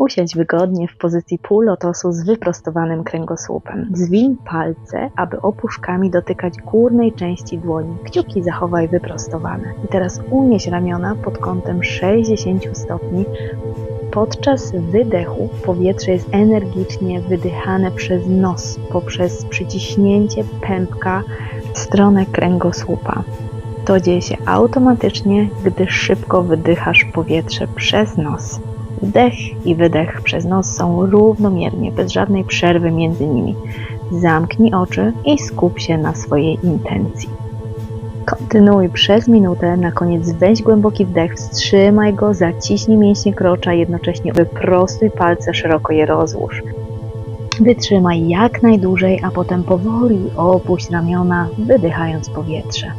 Usiądź wygodnie w pozycji półlotosu z wyprostowanym kręgosłupem. Zwiń palce, aby opuszkami dotykać górnej części dłoni. Kciuki zachowaj wyprostowane. I teraz unieś ramiona pod kątem 60 stopni. Podczas wydechu powietrze jest energicznie wydychane przez nos poprzez przyciśnięcie pępka w stronę kręgosłupa. To dzieje się automatycznie, gdy szybko wydychasz powietrze przez nos. Wdech i wydech przez nos są równomiernie, bez żadnej przerwy między nimi. Zamknij oczy i skup się na swojej intencji. Kontynuuj przez minutę, na koniec weź głęboki wdech, wstrzymaj go, zaciśnij mięśnie krocza, jednocześnie wyprostuj palce, szeroko je rozłóż. Wytrzymaj jak najdłużej, a potem powoli opuść ramiona, wydychając powietrze.